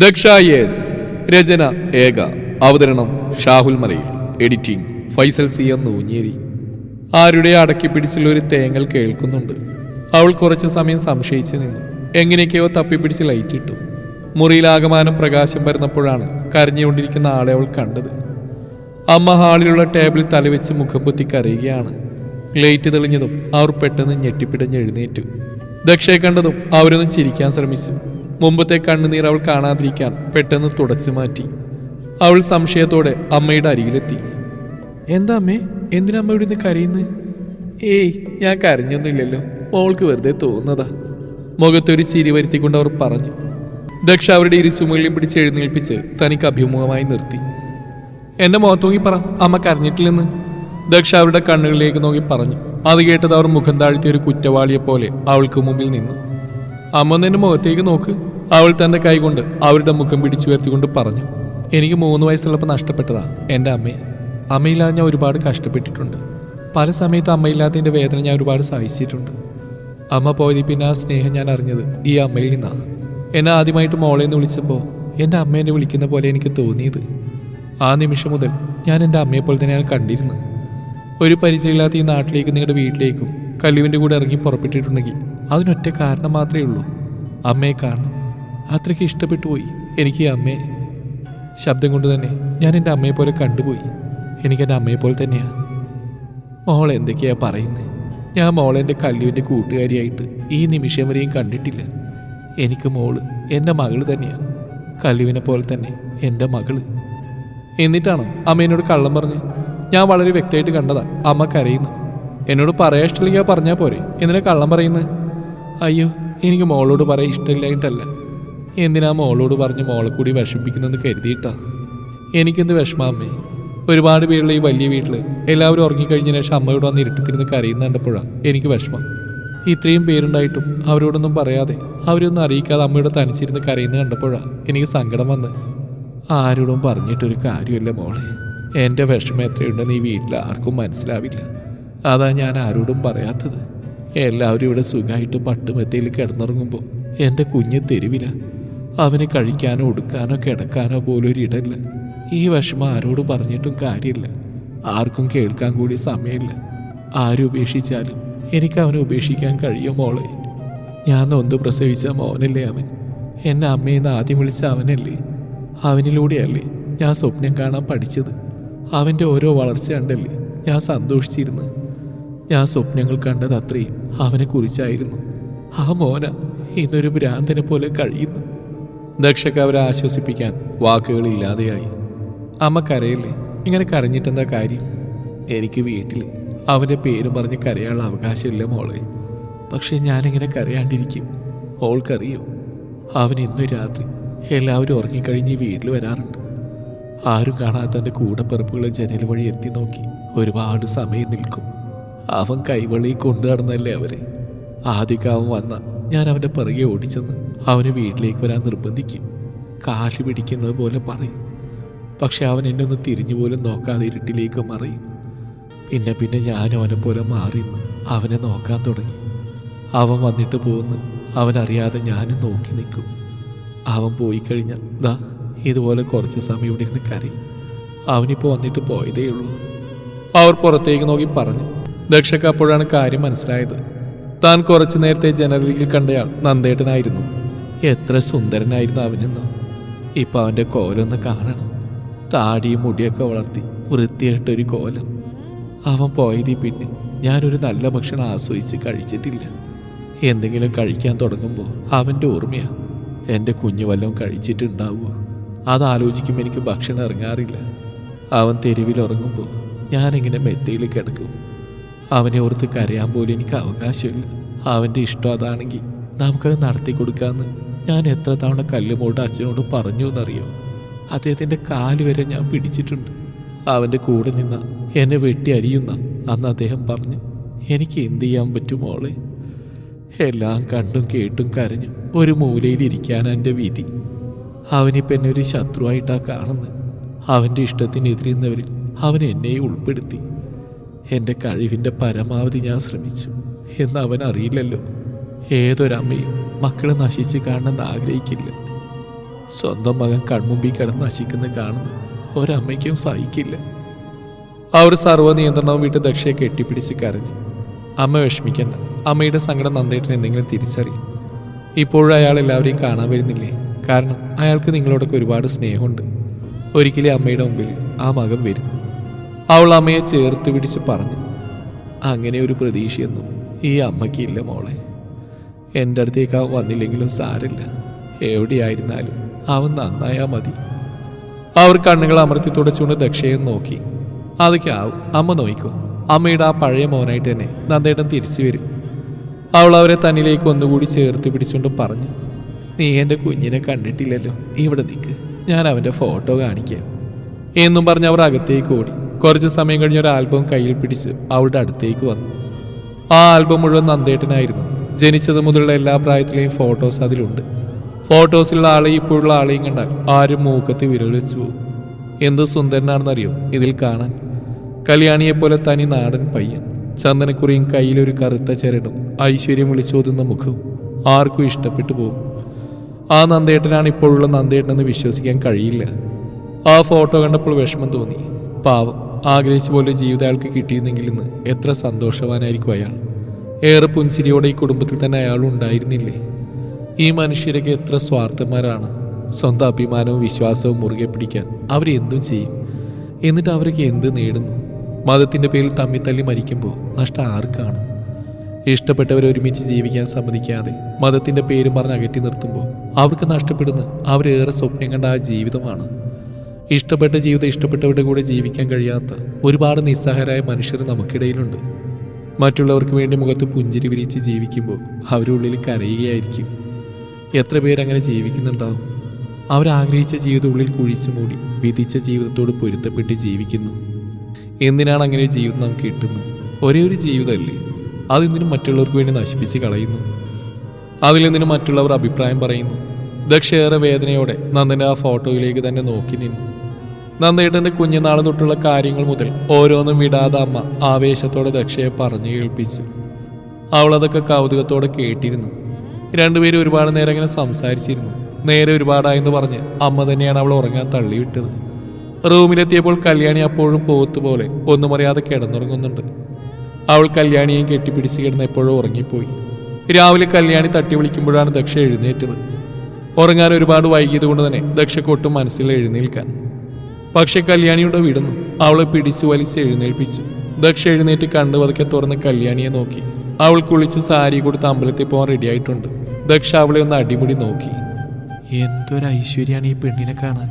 Daksha yes. രചന ഏക. അവതരണം Shahul Malayil. Editing Faisal C M Noonhery. ആരുടെ അടക്കി പിടിച്ചുള്ള ഒരു തേങ്ങൽ കേൾക്കുന്നുണ്ട്. അവൾ കുറച്ച് സമയം സംശയിച്ചു നിന്നു. എങ്ങനെയൊക്കെയോ തപ്പിപ്പിടിച്ച് ലൈറ്റ് ഇട്ടു. മുറിയിലാകമാനം പ്രകാശം വരുന്നപ്പോഴാണ് കരഞ്ഞുകൊണ്ടിരിക്കുന്ന ആളെ അവൾ കണ്ടത്. അമ്മ ഹാളിലുള്ള ടേബിളിൽ തലവെച്ച് മുഖം പൊത്തി കരയുകയാണ്. ലൈറ്റ് തെളിഞ്ഞതും അവർ പെട്ടെന്ന് ഞെട്ടിപ്പിടഞ്ഞ് എഴുന്നേറ്റു. ദക്ഷയെ കണ്ടതും അവരൊന്ന് ചിരിക്കാൻ ശ്രമിച്ചു. മുമ്പത്തെ കണ്ണുനീർ അവൾ കാണാതിരിക്കാൻ പെട്ടെന്ന് തുടച്ചു മാറ്റി. അവൾ സംശയത്തോടെ അമ്മയുടെ അരികിലെത്തി. എന്താ അമ്മേ? എന്തിനാ അമ്മ ഇവിടെ നിന്ന് കരയുന്നത് ഏയ് ഞാൻ കരഞ്ഞൊന്നുമില്ലല്ലോ. മോൾക്ക് വെറുതെ തോന്നുന്നതാ. മുഖത്തൊരു ചിരി വരുത്തിക്കൊണ്ട് അവർ പറഞ്ഞു. ദക്ഷ അവരുടെ ഇരു ചുമലിലും പിടിച്ച് എഴുന്നേൽപ്പിച്ച് തനിക്ക് അഭിമുഖമായി നിർത്തി. എന്റെ മുഖത്ത് നോക്കി പറ അമ്മ കരഞ്ഞിട്ടില്ലെന്ന്. ദക്ഷ അവരുടെ കണ്ണുകളിലേക്ക് നോക്കി പറഞ്ഞു. അത് കേട്ടത് അവർ മുഖം താഴ്ത്തിയ ഒരു കുറ്റവാളിയെ പോലെ അവൾക്ക് മുമ്പിൽ നിന്നു. അമ്മ എന്റെ മുഖത്തേക്ക് നോക്ക്. അവൾ തന്റെ കൈകൊണ്ട് അവരുടെ മുഖം പിടിച്ചു ഉയർത്തിക്കൊണ്ട് പറഞ്ഞു എനിക്ക് മൂന്ന് വയസ്സുള്ളപ്പോൾ നഷ്ടപ്പെട്ടതാ എന്റെ അമ്മയെ. അമ്മയില്ലാതെ ഞാൻ ഒരുപാട് കഷ്ടപ്പെട്ടിട്ടുണ്ട്. പല സമയത്ത് അമ്മയില്ലാത്തതിന്റെ വേദന ഞാൻ ഒരുപാട് സഹിച്ചിട്ടുണ്ട്. അമ്മ പോയതിൽ പിന്നെ ആ സ്നേഹം ഞാൻ അറിഞ്ഞത് ഈ അമ്മയിൽ നിന്നാണ് എന്നെ ആദ്യമായിട്ട് മോളെ എന്ന് വിളിച്ചപ്പോൾ എന്റെ അമ്മേനെ വിളിക്കുന്ന പോലെ എനിക്ക് തോന്നിയത്. ആ നിമിഷം മുതൽ ഞാൻ എന്റെ അമ്മയെ പോലെ തന്നെയാണ് കണ്ടിരുന്നത്. ഒരു പരിചയമില്ലാത്ത ഈ നാട്ടിലേക്ക് നിങ്ങളുടെ വീട്ടിലേക്കും കല്ലുവിന്റെ കൂടെ ഇറങ്ങി പുറപ്പെട്ടിട്ടുണ്ടെങ്കിൽ അതിനൊറ്റ കാരണം മാത്രമേ ഉള്ളൂ. അമ്മയെ കാണണം. അത്രയ്ക്ക് ഇഷ്ടപ്പെട്ടു പോയി. എനിക്ക് ഈ അമ്മയെ. ശബ്ദം കൊണ്ട് തന്നെ ഞാൻ എന്റെ അമ്മയെ പോലെ കണ്ടുപോയി. എനിക്ക് എന്റെ അമ്മയെ പോലെ തന്നെയാണ് മോൾ എന്തൊക്കെയാ പറയുന്നത് ഞാൻ മോളെ എന്റെ കല്ലുവിന്റെ കൂട്ടുകാരിയായിട്ട് ഈ നിമിഷം വരെയും കണ്ടിട്ടില്ല. എനിക്ക് മോൾ എന്റെ മകൾ തന്നെയാണ് കല്ലുവിനെ പോലെ തന്നെ എന്റെ മകൾ എന്നിട്ടാണ് അമ്മ എന്നോട് കള്ളം പറഞ്ഞ് ഞാൻ വളരെ വ്യക്തമായിട്ട് കണ്ടതാ അമ്മ കരയുന്നു എന്നോട് പറയാൻ ഇഷ്ടമില്ലെങ്കിൽ പറഞ്ഞാൽ പോരെ. എന്തിനാ കള്ളം പറയുന്നത് അയ്യോ എനിക്ക് മോളോട് പറയാൻ ഇഷ്ടമില്ലായിട്ടല്ല എന്തിനാ മോളോട് പറഞ്ഞ് മോളെ കൂടി വിഷമിപ്പിക്കുന്നെന്ന് കരുതിയിട്ടാ? എനിക്കെന്ത് വിഷമാമ്മേ ഒരുപാട് പേരുള്ള ഈ വലിയ വീട്ടിൽ എല്ലാവരും ഉറങ്ങിക്കഴിഞ്ഞ ശേഷം അമ്മയോട് വന്ന് ഇരുട്ടത്തിരുന്ന് കരയുന്ന കണ്ടപ്പോഴാണ് എനിക്ക് വിഷമം. ഇത്രയും പേരുണ്ടായിട്ടും അവരോടൊന്നും പറയാതെ അവരൊന്നും അറിയിക്കാതെ അമ്മയോട് തനിച്ചിരുന്ന് കരയുന്ന കണ്ടപ്പോഴാണ് എനിക്ക് സങ്കടം വന്ന്. ആരോടും പറഞ്ഞിട്ടൊരു കാര്യമല്ല മോളെ. എന്റെ വിഷമം എത്രയുണ്ടെന്ന് ഈ വീട്ടിൽ ആർക്കും മനസ്സിലാവില്ല. അതാ ഞാൻ ആരോടും പറയാത്തത്. എല്ലാവരും ഇവിടെ സുഖമായിട്ട് പട്ടുമെത്തയിൽ കിടന്നുറങ്ങുമ്പോൾ എന്റെ കുഞ്ഞ് തെരുവില. അവന് കഴിക്കാനോ ഉടുക്കാനോ കിടക്കാനോ പോലും ഒരു ഇടല്ല ഈ വിഷമം ആരോട് പറഞ്ഞിട്ടും കാര്യമില്ല. ആർക്കും കേൾക്കാൻ കൂടി സമയമില്ല. ആരും ഉപേക്ഷിച്ചാലും എനിക്ക് അവനെ ഉപേക്ഷിക്കാൻ കഴിയും മോളെ. ഞാൻ നൊന്ത് പ്രസവിച്ച മോനല്ലേ അവൻ. എന്നെ അമ്മയെന്ന് ആദ്യം വിളിച്ച അവനല്ലേ. അവനിലൂടെയല്ലേ ഞാൻ സ്വപ്നം കാണാൻ പഠിച്ചത്. അവന്റെ ഓരോ വളർച്ച കണ്ടല്ലേ ഞാൻ സന്തോഷിച്ചിരുന്നു ഞാൻ സ്വപ്നങ്ങൾ കണ്ടത് അത്രയും അവനെക്കുറിച്ചായിരുന്നു. ആ മോന ഇന്നൊരു ഭ്രാന്തനെ പോലെ കഴിയുന്നു. ദക്ഷക്ക് അവരെ ആശ്വസിപ്പിക്കാൻ വാക്കുകളില്ലാതെയായി അമ്മ കരയല്ലേ? ഇങ്ങനെ കരഞ്ഞിട്ടെന്താ കാര്യം? എനിക്ക് വീട്ടിൽ അവന്റെ പേര് പറഞ്ഞ് കരയാനുള്ള അവകാശമില്ല മോളെ. പക്ഷെ ഞാനിങ്ങനെ കരയാണ്ടിരിക്കും. ഓൾക്കറിയോ. അവൻ ഇന്നു രാത്രി എല്ലാവരും ഉറങ്ങിക്കഴിഞ്ഞ് വീട്ടിൽ വരാറുണ്ട്. ആരും കാണാത്തന്റെ കൂടപ്പിറപ്പുകൾ ജനൽ വഴി എത്തി നോക്കി ഒരുപാട് സമയം നിൽക്കും. അവൻ കൈവള്ളി കൊണ്ടു നടന്നല്ലേ അവരെ? ആദ്യമൊക്കെ വന്ന ഞാൻ അവന്റെ പിറകെ ഓടിച്ചെന്ന് അവന് വീട്ടിലേക്ക് വരാൻ നിർബന്ധിക്കും. കാൽ പിടിക്കുന്നത് പോലെ പറയും. പക്ഷെ അവൻ എന്നെ ഒന്ന് തിരിഞ്ഞു പോലും നോക്കാതെ ഇരുട്ടിലേക്ക് മറയും. പിന്നെ പിന്നെ ഞാൻ അവനെ പോലെ മാറിന്ന് അവനെ നോക്കാൻ തുടങ്ങി. അവൻ വന്നിട്ട് പോകുന്നു അവനറിയാതെ ഞാനും നോക്കി നിൽക്കും. അവൻ പോയി കഴിഞ്ഞാൽ ദാ ഇതുപോലെ കുറച്ച് സമയം ഇവിടെ ഇരുന്ന് കരയും. അവനിപ്പോൾ വന്നിട്ട് പോയതേ ഉള്ളൂ. അവർ പുറത്തേക്ക് നോക്കി പറഞ്ഞു ദക്ഷക്ക് അപ്പോഴാണ് കാര്യം മനസ്സിലായത്. താൻ കുറച്ചു നേരത്തെ ജനറലിൽ കണ്ടയാൾ നന്ദേട്ടനായിരുന്നു. എത്ര സുന്ദരനായിരുന്നു അവനെന്ന്. ഇപ്പൊ അവന്റെ കോലൊന്ന് കാണണം. താടിയും മുടിയൊക്കെ വളർത്തി വൃത്തിയായിട്ടൊരു കോലം. അവൻ പോയതിൽ പിന്നെ ഞാനൊരു നല്ല ഭക്ഷണം ആസ്വദിച്ച് കഴിച്ചിട്ടില്ല. എന്തെങ്കിലും കഴിക്കാൻ തുടങ്ങുമ്പോൾ അവന്റെ ഓർമ്മയാ. എന്റെ കുഞ്ഞു വല്ലതും കഴിച്ചിട്ടുണ്ടാവുമോ അതാലോചിക്കുമ്പോൾ എനിക്ക് ഭക്ഷണം ഇറങ്ങാറില്ല. അവൻ തെരുവിൽ ഉറങ്ങുമ്പോൾ ഞാനിങ്ങനെ മെത്തയിൽ കിടക്കും. അവനെ ഓർത്ത് കരയാൻ പോലും എനിക്ക് അവകാശമില്ല. അവന്റെ ഇഷ്ടം അതാണെങ്കിൽ നമുക്കത് നടത്തി കൊടുക്കാമെന്ന് ഞാൻ എത്ര തവണ കല്ലുമോളുടെ അച്ഛനോട് പറഞ്ഞു എന്നറിയോ? അദ്ദേഹത്തിന്റെ കാൽ വരെ ഞാൻ പിടിച്ചിട്ടുണ്ട്. അവന്റെ കൂടെ നിന്ന എന്നെ വെട്ടി അരിയുന്ന അന്ന് അദ്ദേഹം പറഞ്ഞു എനിക്ക് എന്ത് ചെയ്യാൻ പറ്റുമോളെ എല്ലാം കണ്ടും കേട്ടും കരഞ്ഞു ഒരു മൂലയിൽ ഇരിക്കാൻ എന്റെ വിധി. അവനിപ്പോൾ എന്നെ ഒരു ശത്രുവായിട്ടാ കാണുന്നത് അവന്റെ ഇഷ്ടത്തിനെതിരുന്നവരിൽ അവൻ എന്നെ ഉൾപ്പെടുത്തി. എന്റെ കഴിവിന്റെ പരമാവധി ഞാൻ ശ്രമിച്ചു. എന്ന് അവൻ അറിയില്ലല്ലോ. ഏതൊരമ്മയും മക്കളെ നശിച്ച് കാണണമെന്ന് ആഗ്രഹിക്കില്ല. സ്വന്തം മകൻ കൺമുമ്പിൽ കിടന്ന് നശിക്കുന്ന കാണുന്ന ഒരമ്മയ്ക്കും സഹിക്കില്ല. അവർ സർവ നിയന്ത്രണവും വിട്ട് ദക്ഷയെ കെട്ടിപ്പിടിച്ച് കരഞ്ഞു. അമ്മ വിഷമിക്കണ്ട. അമ്മയുടെ സങ്കടം നന്ദേട്ടൻ എന്തെങ്കിലും തിരിച്ചറിയും. ഇപ്പോഴും അയാൾ എല്ലാവരെയും കാണാൻ വരുന്നില്ലേ? കാരണം അയാൾക്ക് നിങ്ങളോടൊക്കെ ഒരുപാട് സ്നേഹമുണ്ട്. ഒരിക്കലും അമ്മയുടെ മുമ്പിൽ ആ മകൻ വരും. അവൾ അമ്മയെ ചേർത്ത് പിടിച്ച് പറഞ്ഞു അങ്ങനെ ഒരു പ്രതീക്ഷയൊന്നും ഈ അമ്മയ്ക്കില്ല മോളെ. എന്റെ അടുത്തേക്ക് അവൻ വന്നില്ലെങ്കിലും സാരില്ല എവിടെയായിരുന്നാലും അവൻ നന്നായാ മതി. അവർ കണ്ണുകൾ അമർത്തി തുടച്ചുകൊണ്ട് ദക്ഷയെ നോക്കി. അതൊക്കെ ആവും. അമ്മ നോക്കും അമ്മയുടെ ആ പഴയ മോനായിട്ട് തന്നെ നന്ദേട്ടൻ തിരിച്ചു വരും. അവൾ അവരെ തന്നിലേക്ക് ഒന്നുകൂടി ചേർത്ത് പിടിച്ചുകൊണ്ട് പറഞ്ഞു നീ എന്റെ കുഞ്ഞിനെ കണ്ടിട്ടില്ലല്ലോ. ഇവിടെ നിൽക്ക് ഞാൻ അവന്റെ ഫോട്ടോ കാണിക്കാം. എന്നും പറഞ്ഞ് അവർ അകത്തേക്ക് ഓടി. കുറച്ച് സമയം കഴിഞ്ഞ് ഒരു ആൽബം കയ്യിൽ പിടിച്ച് അവളുടെ അടുത്തേക്ക് വന്നു. ആ ആൽബം മുഴുവൻ നന്ദേട്ടനായിരുന്നു. ജനിച്ചത് മുതലുള്ള എല്ലാ പ്രായത്തിലെയും ഫോട്ടോസ് അതിലുണ്ട്. ഫോട്ടോസിലുള്ള ആളെയും ഇപ്പോഴുള്ള ആളെയും കണ്ടാൽ ആരും മൂക്കത്ത് വിരൽ വെച്ച് പോകും. എന്ത് സുന്ദരനാണെന്നറിയോ? ഇതിൽ കാണാൻ. കല്യാണിയെപ്പോലെ തനി നാടൻ പയ്യൻ. ചന്ദനക്കുറിയും കയ്യിലൊരു കറുത്ത ചരടും. ഐശ്വര്യം വിളിച്ചോതുന്ന മുഖവും. ആർക്കും ഇഷ്ടപ്പെട്ടു പോകും. ആ നന്ദേട്ടനാണ് ഇപ്പോഴുള്ള നന്ദേട്ടനെന്ന് വിശ്വസിക്കാൻ കഴിയില്ല. ആ ഫോട്ടോ കണ്ടപ്പോൾ വിഷമം തോന്നി. പാവം. ആഗ്രഹിച്ച പോലെ ജീവിതം അയാൾക്ക് കിട്ടിയിരുന്നെങ്കിൽ ഇന്ന് എത്ര സന്തോഷവാനായിരിക്കും അയാൾ. ഏറെ പുൻസിരിയോടെ ഈ കുടുംബത്തിൽ തന്നെ അയാൾ ഉണ്ടായിരുന്നില്ലേ? ഈ മനുഷ്യരൊക്കെ എത്ര സ്വാർത്ഥന്മാരാണ്. സ്വന്തം അഭിമാനവും വിശ്വാസവും മുറുകെ പിടിക്കാൻ അവരെന്തും ചെയ്യും. എന്നിട്ട് അവരൊക്കെ എന്ത് നേടുന്നു? മതത്തിന്റെ പേരിൽ തമ്മി തല്ലി മരിക്കുമ്പോൾ നഷ്ടം ആർക്കാണ്? ഇഷ്ടപ്പെട്ടവരെ ഒരുമിച്ച് ജീവിക്കാൻ സമ്മതിക്കാതെ മതത്തിന്റെ പേരും പറഞ്ഞ് അകറ്റി നിർത്തുമ്പോൾ അവർക്ക് നഷ്ടപ്പെടുന്ന അവരേറെ സ്വപ്നം കണ്ട ആ ജീവിതമാണ്. ഇഷ്ടപ്പെട്ട ജീവിതം ഇഷ്ടപ്പെട്ടവരുടെ കൂടെ ജീവിക്കാൻ കഴിയാത്ത ഒരുപാട് നിസ്സഹായരായ മനുഷ്യർ നമുക്കിടയിലുണ്ട്. മറ്റുള്ളവർക്ക് വേണ്ടി മുഖത്ത് പുഞ്ചിരി വിരിച്ച് ജീവിക്കുമ്പോൾ അവരുള്ളിൽ കരയുകയായിരിക്കും. എത്ര പേരങ്ങനെ ജീവിക്കുന്നുണ്ടാവും? അവരാഗ്രഹിച്ച ജീവിതം ഉള്ളിൽ കുഴിച്ചു മൂടി വിധിച്ച ജീവിതത്തോട് പൊരുത്തപ്പെട്ട് ജീവിക്കുന്നു. എന്തിനാണ് അങ്ങനെ ജീവിതം നമുക്ക് കിട്ടുന്നത്? ഒരേ ഒരു ജീവിതമല്ലേ? അതെന്തിനും മറ്റുള്ളവർക്ക് വേണ്ടി നശിപ്പിച്ച് കളയുന്നു. അതിലെന്തിനും മറ്റുള്ളവർ അഭിപ്രായം പറയുന്നു. ദക്ഷേറെ വേദനയോടെ നന്ദന്റെ ആ ഫോട്ടോയിലേക്ക് തന്നെ നോക്കി നിന്നു. നന്ദേട്ടന്റെ കുഞ്ഞുനാൾ തൊട്ടുള്ള കാര്യങ്ങൾ മുതൽ ഓരോന്നും വിടാതെ അമ്മ ആവേശത്തോടെ ദക്ഷയെ പറഞ്ഞു കേൾപ്പിച്ചു. അവളതൊക്കെ കൗതുകത്തോടെ കേട്ടിരുന്നു. രണ്ടുപേരും ഒരുപാട് നേരം അങ്ങനെ സംസാരിച്ചിരുന്നു. നേരെ ഒരുപാടായെന്ന് പറഞ്ഞ് അമ്മ തന്നെയാണ് അവൾ ഉറങ്ങാൻ തള്ളിവിട്ടത്. റൂമിലെത്തിയപ്പോൾ കല്യാണി അപ്പോഴും പോത്തുപോലെ ഒന്നും അറിയാതെ കിടന്നുറങ്ങുന്നുണ്ട്. അവൾ കല്യാണിയെയും കെട്ടിപ്പിടിച്ച് കിടന്ന് എപ്പോഴും ഉറങ്ങിപ്പോയി. രാവിലെ കല്യാണി തട്ടി വിളിക്കുമ്പോഴാണ് ദക്ഷ എഴുന്നേറ്റത്. ഉറങ്ങാൻ ഒരുപാട് വൈകിയത് കൊണ്ട് തന്നെ ദക്ഷക്കൊട്ടും മനസ്സിൽ എഴുന്നേൽക്കാൻ പക്ഷെ കല്യാണിയുടെ വിടുന്നു അവളെ പിടിച്ചു വലിച്ച് എഴുന്നേൽപ്പിച്ചു. ദക്ഷ എഴുന്നേറ്റ് കണ്ടു പതുക്കെ തുറന്ന് കല്യാണിയെ നോക്കി. അവൾ കുളിച്ച് സാരി കൊടുത്ത് അമ്പലത്തിൽ പോകാൻ റെഡിയായിട്ടുണ്ട്. ദക്ഷ അവളെ ഒന്ന് അടിമുടി നോക്കി. എന്തൊരു ഐശ്വര്യമാണ് ഈ പെണ്ണിനെ കാണാൻ?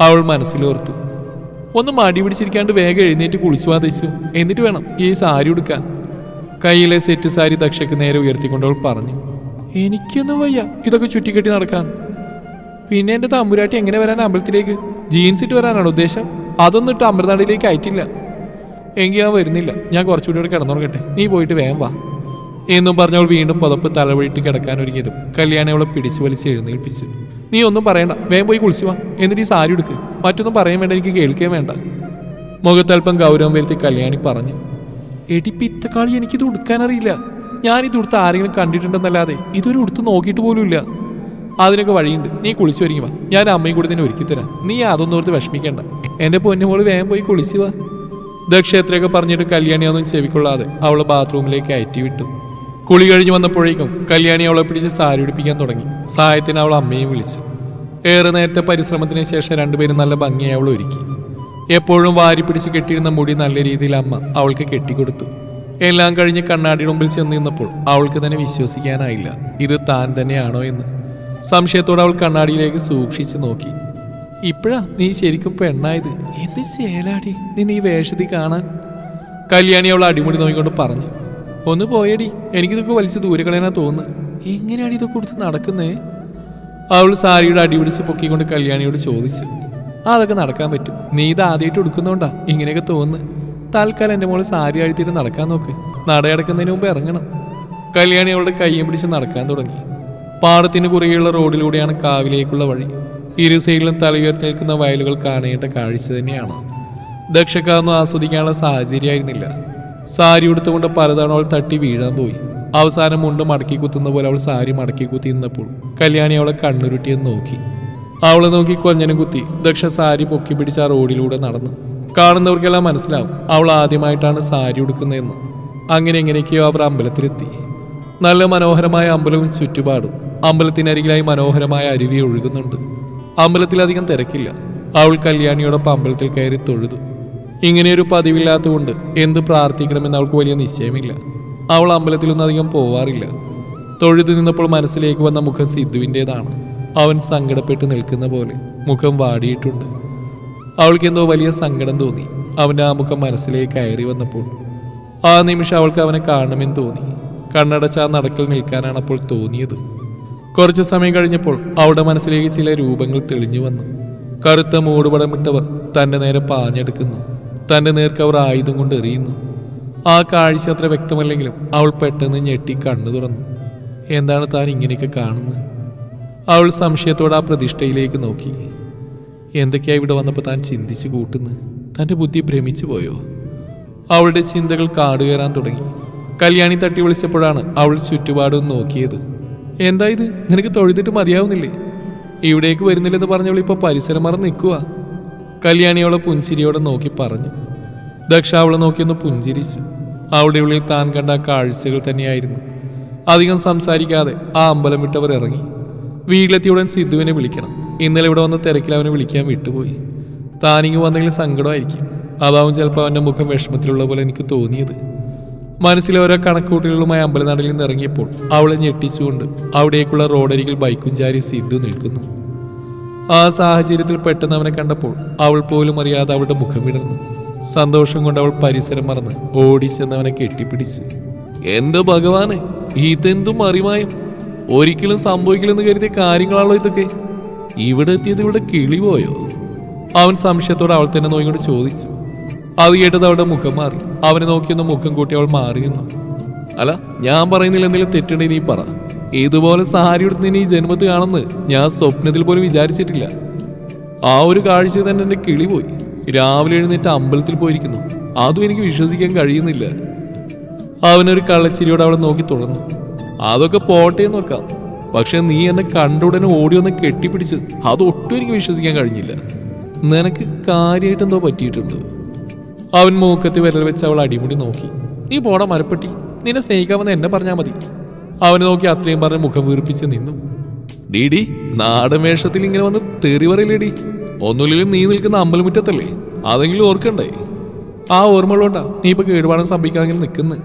അവൾ മനസ്സിലോർത്തു ഒന്ന് മടി പിടിച്ചിരിക്കാണ്ട് വേഗം എഴുന്നേറ്റ് കുളിച്ചു വാദിച്ചു എന്നിട്ട് വേണം ഈ സാരി ഉടുക്കാൻ. കയ്യിലെ സെറ്റ് സാരി ദക്ഷയ്ക്ക് നേരെ ഉയർത്തിക്കൊണ്ട് അവൾ പറഞ്ഞു. എനിക്കൊന്നും വയ്യ. ഇതൊക്കെ ചുറ്റിക്കെട്ടി നടക്കാൻ. പിന്നെ എന്റെ തമ്പുരാട്ടി എങ്ങനെ വരാൻ അമ്പലത്തിലേക്ക്? ജീൻസ് ഇട്ട് വരാനാണ് ഉദ്ദേശം? അതൊന്നും ഇട്ട് അമൃതനാടിലേക്ക് അയറ്റില്ല എങ്കിൽ ഞാൻ വരുന്നില്ല. ഞാൻ കുറച്ചുകൂടി ഇവിടെ കിടന്നുറങ്ങട്ടെ. നീ പോയിട്ട് വേഗം വാ. എന്നും പറഞ്ഞവൾ വീണ്ടും പുതപ്പ് തലവഴിട്ട് കിടക്കാൻ ഒരുങ്ങിയതും. കല്യാണി അവളെ പിടിച്ചു വലിച്ച് എഴുന്നേൽപ്പിച്ചു. നീ ഒന്നും പറയണ്ട. വേഗം പോയി കുളിച്ചു വാ. എന്നിട്ട് ഈ സാരി എടുക്ക് മറ്റൊന്നും പറയാൻ വേണ്ട. എനിക്ക് കേൾക്കുകയും വേണ്ട. മുഖത്തൽപ്പം ഗൗരവം വരുത്തി കല്യാണി പറഞ്ഞു. എടി പിത്തക്കാളി എനിക്കിത് ഉടുക്കാനറിയില്ല. ഞാനിത് ഉടുത്ത് ആരെങ്കിലും കണ്ടിട്ടുണ്ടെന്നല്ലാതെ ഇതൊരു ഉടുത്ത് നോക്കിയിട്ട് പോലുമില്ല. അതിനൊക്കെ വഴിയുണ്ട്. നീ കുളിച്ചു ഒരുങ്ങി വാ. ഞാൻ അമ്മയും കൂടി നിന്നെ ഒരുക്കി തരാം. നീ അതൊന്നും ഓർത്ത് വിഷമിക്കേണ്ട. എന്റെ പൊന്നുമോൾ വേഗം പോയി കുളിച്ചു വാ. ദക്ഷേത്രയൊക്കെ പറഞ്ഞിട്ട് കല്യാണി ഒന്നും ചെവിക്കൊള്ളാതെ അവളെ ബാത്റൂമിലേക്ക് അയറ്റി വിട്ടു. കുളി കഴിഞ്ഞ് വന്നപ്പോഴേക്കും കല്യാണി അവളെ പിടിച്ച് സാരി ഉടുപ്പിക്കാൻ തുടങ്ങി. സഹായത്തിന് അവൾ അമ്മയും വിളിച്ചു. ഏറെ നേരത്തെ പരിശ്രമത്തിന് ശേഷം രണ്ടുപേരും നല്ല ഭംഗിയായി അവൾ ഒരുക്കി. എപ്പോഴും വാരി പിടിച്ച് കെട്ടിയിരുന്ന മുടി നല്ല രീതിയിൽ അമ്മ അവൾക്ക് കെട്ടിക്കൊടുത്തു. എല്ലാം കഴിഞ്ഞ് കണ്ണാടി മുമ്പിൽ ചെന്ന് നിന്നപ്പോൾ അവൾക്ക് തന്നെ വിശ്വസിക്കാനായില്ല. ഇത് താൻ തന്നെയാണോ എന്ന്. സംശയത്തോടെ അവൾ കണ്ണാടിയിലേക്ക് സൂക്ഷിച്ചു നോക്കി. ഇപ്പോഴാ നീ ശരിക്കും പെണ്ണായത്? എന്ത് ചേലാടി? നിന്നെ ഈ വേഷത്തിൽ കാണാൻ. കല്യാണി അവൾ അടിമുടി നോക്കിക്കൊണ്ട് പറഞ്ഞു. ഒന്ന് പോയടി. എനിക്കിതൊക്കെ വലിച്ച് ദൂരെ കളയാനാ തോന്നുന്നു. എങ്ങനെയാണ് ഇതൊക്കെ കൊടുത്ത് നടക്കുന്നേ? അവൾ സാരിയുടെ അടിപിടിച്ച് പൊക്കിക്കൊണ്ട് കല്യാണിയോട് ചോദിച്ചു. അതൊക്കെ നടക്കാൻ പറ്റും. നീ ഇത് ആദ്യമായിട്ട് ഉടുക്കുന്നോണ്ടാ. ഇങ്ങനെയൊക്കെ തോന്നുന്നു. തൽക്കാലം എന്റെ മോൾ സാരി അഴുത്തിയിട്ട് നടക്കാൻ നോക്ക്. നടയടക്കുന്നതിന് മുമ്പ് ഇറങ്ങണം. കല്യാണി അവളുടെ കയ്യും പിടിച്ച് നടക്കാൻ തുടങ്ങി. പാടത്തിന് കുറുകെയുള്ള റോഡിലൂടെയാണ് കാവിലേക്കുള്ള വഴി. ഇരു സൈഡിലും തലയുയർത്തി നിൽക്കുന്ന വയലുകൾ കാണേണ്ട കാഴ്ച തന്നെയാണ്. ദക്ഷക്കാരൊന്നും ആസ്വദിക്കാനുള്ള സാഹചര്യമായിരുന്നില്ല. സാരി ഉടുത്തുകൊണ്ട് പലതവണ അവൾ തട്ടി വീഴാൻ പോയി. അവസാനം മുണ്ട് മടക്കി കുത്തുന്ന പോലെ അവൾ സാരി മടക്കി കുത്തി നിന്നപ്പോൾ കല്യാണി അവളെ കണ്ണുരുട്ടിയെന്ന് നോക്കി. അവളെ നോക്കി കൊഞ്ഞനും കുത്തി ദക്ഷ സാരി പൊക്കി പിടിച്ച് ആ റോഡിലൂടെ നടന്നു. കാണുന്നവർക്കെല്ലാം മനസ്സിലാവും അവൾ ആദ്യമായിട്ടാണ് സാരി ഉടുക്കുന്നതെന്ന്. അങ്ങനെ എങ്ങനെയൊക്കെയോ അവർ അമ്പലത്തിലെത്തി. നല്ല മനോഹരമായ അമ്പലവും ചുറ്റുപാടും അമ്പലത്തിനരികിലായി മനോഹരമായ അരുവി ഒഴുകുന്നുണ്ട്. അമ്പലത്തിലധികം തിരക്കില്ല. അവൾ കല്യാണിയോടൊപ്പം അമ്പലത്തിൽ കയറി തൊഴുതു. ഇങ്ങനെയൊരു പതിവില്ലാത്തതുകൊണ്ട് എന്ത് പ്രാർത്ഥിക്കണമെന്ന് അവൾക്ക് വലിയ നിശ്ചയമില്ല. അവൾ അമ്പലത്തിലൊന്നും അധികം പോവാറില്ല. തൊഴുതു നിന്നപ്പോൾ മനസ്സിലേക്ക് വന്ന മുഖം സിദ്ധുവിന്റെതാണ്. അവൻ സങ്കടപ്പെട്ട് നിൽക്കുന്ന പോലെ മുഖം വാടിയിട്ടുണ്ട്. അവൾക്ക് എന്തോ വലിയ സങ്കടം തോന്നി. അവന്റെ ആ മുഖം മനസ്സിലേക്ക് കയറി വന്നപ്പോൾ ആ നിമിഷം അവൾക്ക് അവനെ കാണണമെന്ന് തോന്നി. കണ്ണടച്ച ആ നടക്കിൽ നിൽക്കാനാണ് അപ്പോൾ തോന്നിയത്. കുറച്ചു സമയം കഴിഞ്ഞപ്പോൾ അവളുടെ മനസ്സിലേക്ക് ചില രൂപങ്ങൾ തെളിഞ്ഞു വന്നു. കറുത്ത മൂടുപടമിട്ടവർ തന്റെ നേരെ പാഞ്ഞെടുക്കുന്നു. തന്റെ നേർക്ക് അവർ ആയുധം കൊണ്ട് എറിയുന്നു. ആ കാഴ്ച അത്ര വ്യക്തമല്ലെങ്കിലും അവൾ പെട്ടെന്ന് ഞെട്ടി കണ്ണു തുറന്നു. എന്താണ് താൻ ഇങ്ങനെയൊക്കെ കാണുന്നത്? അവൾ സംശയത്തോടെ ആ പ്രതിഷ്ഠയിലേക്ക് നോക്കി. എന്തൊക്കെയാ ഇവിടെ വന്നപ്പോൾ താൻ ചിന്തിച്ചു കൂട്ടുന്നു തന്റെ ബുദ്ധി ഭ്രമിച്ചു പോയോ? അവളുടെ ചിന്തകൾ കാടുകയറാൻ തുടങ്ങി. കല്യാണി തട്ടി വിളിച്ചപ്പോഴാണ് അവൾ ചുറ്റുപാടും നോക്കിയത്. എന്താ ഇത്? നിനക്ക് തൊഴുതിട്ട് മതിയാവുന്നില്ലേ? ഇവിടേക്ക് വരുന്നില്ലെന്ന് പറഞ്ഞവൾ ഇപ്പോൾ പരിസരം മറന്ന് നിൽക്കുക കല്യാണിയോളെ പുഞ്ചിരിയോടെ നോക്കി പറഞ്ഞു. ദക്ഷ അവളെ നോക്കിയൊന്ന് പുഞ്ചിരിച്ചു. അവളുടെ ഉള്ളിൽ താൻ കണ്ട കാഴ്ചകൾ തന്നെയായിരുന്നു. അധികം സംസാരിക്കാതെ ആ അമ്പലം വിട്ടവർ ഇറങ്ങി. വീട്ടിലെത്തിയുടൻ സിദ്ധുവിനെ വിളിക്കണം. ഇന്നലെ ഇവിടെ വന്ന തിരക്കിൽ അവനെ വിളിക്കാൻ വിട്ടുപോയി. താനിങ്ങ് വന്നെങ്കിലും സങ്കടമായിരിക്കും. അതാവും ചിലപ്പോൾ അവന്റെ മുഖം വിഷമത്തിലുള്ള പോലെ എനിക്ക് തോന്നിയത്. മനസ്സിലെ ഓരോ കണക്കൂട്ടലുകളുമായി അമ്പലനാടിൽ നിന്ന് ഇറങ്ങിയപ്പോൾ അവളെ ഞെട്ടിച്ചുകൊണ്ട് അവിടേക്കുള്ള റോഡരികിൽ ബൈക്കും ചാരി സിദ്ധു നിൽക്കുന്നു. ആ സാഹചര്യത്തിൽ പെട്ടെന്ന് അവനെ കണ്ടപ്പോൾ അവൾ പോലും അറിയാതെ അവളുടെ മുഖം വിടർന്നു. സന്തോഷം കൊണ്ട് അവൾ പരിസരം മറന്ന് ഓടി ചെന്നവനെ കെട്ടിപ്പിടിച്ചു. എന്റെ ഭഗവാനെ ഇതെന്തും അറിവായും ഒരിക്കലും സംഭവിക്കില്ലെന്ന് കരുതിയ കാര്യങ്ങളാണല്ലോ ഇതൊക്കെ. ഇവിടെ എത്തിയത് ഇവിടെ കിളി പോയോ? അവൻ സംശയത്തോടെ അവൾ തന്നെ നോക്കിക്കൊണ്ട് ചോദിച്ചു. അത് കേട്ടത് അവളുടെ മുഖം മാറി. അവനെ നോക്കിയൊന്ന് മുഖം കൂട്ടി അവൾ മാറി നിന്നു. അല്ല ഞാൻ പറയുന്നില്ല എന്തെങ്കിലും തെറ്റുണ്ടെങ്കിൽ നീ പറ. ഇതുപോലെ സാരി എടുത്ത് നീ ഈ ജന്മത്ത് കാണുന്നത് ഞാൻ സ്വപ്നത്തിൽ പോലും വിചാരിച്ചിട്ടില്ല. ആ ഒരു കാഴ്ച തന്നെ എന്റെ കിളി പോയി. രാവിലെ എഴുന്നേറ്റ് അമ്പലത്തിൽ പോയിരിക്കുന്നു. അതും എനിക്ക് വിശ്വസിക്കാൻ കഴിയുന്നില്ല. അവനൊരു കള്ളച്ചിരിയോട് അവളെ നോക്കി തുടർന്നു അതൊക്കെ പോട്ടെ നോക്കാം. പക്ഷെ നീ എന്നെ കണ്ടുടനെ ഓടി വന്ന് കെട്ടിപ്പിടിച്ചത് അതൊട്ടും എനിക്ക് വിശ്വസിക്കാൻ കഴിഞ്ഞില്ല. നിനക്ക് കാര്യമായിട്ട് എന്തോ പറ്റിയിട്ടുണ്ട്? അവൻ മൂക്കത്തി വിരൽ വെച്ച് അവൾ അടിമുടി നോക്കി. നീ പോടാ മരപ്പെട്ടി. നിന്നെ സ്നേഹിക്കാമെന്ന് എന്നെ പറഞ്ഞാൽ മതി. അവനെ നോക്കി അത്രയും പറഞ്ഞ് മുഖം വീർപ്പിച്ച് നിന്നു. ഡീഡി നാടമേഷത്തിൽ ഇങ്ങനെ വന്ന് തെറി പറയില്ലേടി. ഒന്നുമില്ലെങ്കിലും നീ നിൽക്കുന്ന അമ്പലമുറ്റത്തല്ലേ? അതെങ്കിലും ഓർക്കണ്ടേ? ആ ഓർമ്മകളുണ്ടാ നീ ഇപ്പൊ കേടുപാടം സംഭവിക്കാതെ നിൽക്കുന്നു.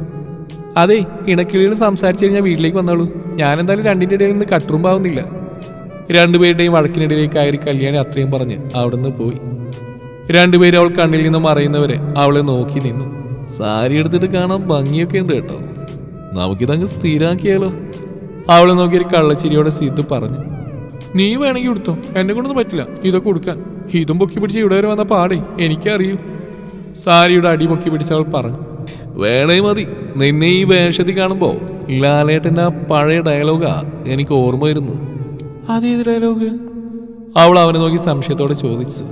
അതെ ഇണക്കിളികൾ സംസാരിച്ചു കഴിഞ്ഞാൽ വീട്ടിലേക്ക് വന്നോളൂ. ഞാൻ എന്തായാലും രണ്ടിന്റെ ഇടയിൽ നിന്ന് കട്ടുറുമ്പാവുന്നില്ല. രണ്ടുപേരുടെയും വഴക്കിനിടയിലേക്ക് കയറി കല്യാണി അത്രയും പറഞ്ഞ് അവിടുന്ന് പോയി. രണ്ടുപേരും അവൾ കണ്ണിൽ നിന്ന് മറയുന്നവരെ അവളെ നോക്കി നിന്നു. സാരി എടുത്തിട്ട് കാണാൻ ഭംഗിയൊക്കെ ഉണ്ട് കേട്ടോ. നമുക്കിതങ്ങ് സ്ഥിരാക്കിയാലോ? അവളെ നോക്കി ഒരു കള്ളച്ചിരിയോടെ സീത്ത് പറഞ്ഞു. നീ വേണമെങ്കിൽ കൊടുത്തോ എന്നെ കൊണ്ടൊന്നും പറ്റില്ല. ഇതൊക്കെ കൊടുക്കാൻ ഇതും പൊക്കി പിടിച്ച് ഇവിടെ വരെ വന്ന പാടേ. എനിക്കറിയൂ. സാരിയുടെ അടി പൊക്കി പിടിച്ച് അവൾ പറഞ്ഞു. വേണേ മതി. നിന്നെ ഈ വേഷത്തിൽ കാണുമ്പോ ലാലേട്ടന്റെ ആ പഴയ ഡയലോഗാ എനിക്ക് ഓർമ്മ വരുന്നു അതേത് ഡയലോഗ്? അവൾ അവനെ നോക്കി സംശയത്തോടെ ചോദിച്ചു.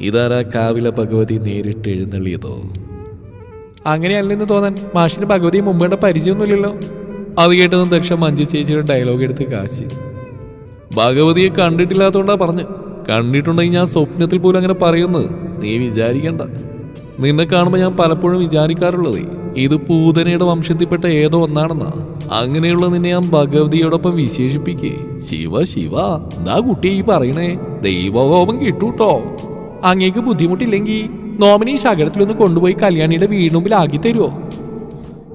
ഇതാരാ കാവിലെ ഭഗവതി നേരിട്ട് എഴുന്നള്ളിയതോ? അങ്ങനെയല്ലെന്ന് തോന്നാൻ മാഷിന് ഭഗവതി മുമ്പേടെ പരിചയമൊന്നുമില്ലല്ലോ. അത് കേട്ടതും ദക്ഷ മഞ്ജു ചേച്ചിയുടെ ഡയലോഗ് എടുത്ത് കാശി ഭഗവതിയെ കണ്ടിട്ടില്ലാത്തോണ്ടാ പറഞ്ഞു. കണ്ടിട്ടുണ്ടെങ്കിൽ ഞാൻ സ്വപ്നത്തിൽ പോലും അങ്ങനെ പറയുന്നത് നീ വിചാരിക്കണ്ട. നിന്നെ കാണുമ്പോൾ ഞാൻ പലപ്പോഴും വിചാരിക്കാറുള്ളത് ഇത് പൂതനയുടെ വംശത്തിൽപ്പെട്ട ഏതോ ഒന്നാണെന്നാ. അങ്ങനെയുള്ള നിന്നെ ഞാൻ ഭഗവതിയോടൊപ്പം വിശേഷിപ്പിക്കേ. ശിവ ശിവ എന്താ കുട്ടി ഈ പറയണേ. ദൈവകോപം കിട്ടൂട്ടോ. അങ്ങേക്ക് ബുദ്ധിമുട്ടില്ലെങ്കിൽ നോമിനി ശകടത്തിലൊന്ന് കൊണ്ടുപോയി കല്യാണിയുടെ വീടിനുമ്പിൽ ആക്കി തരുമോ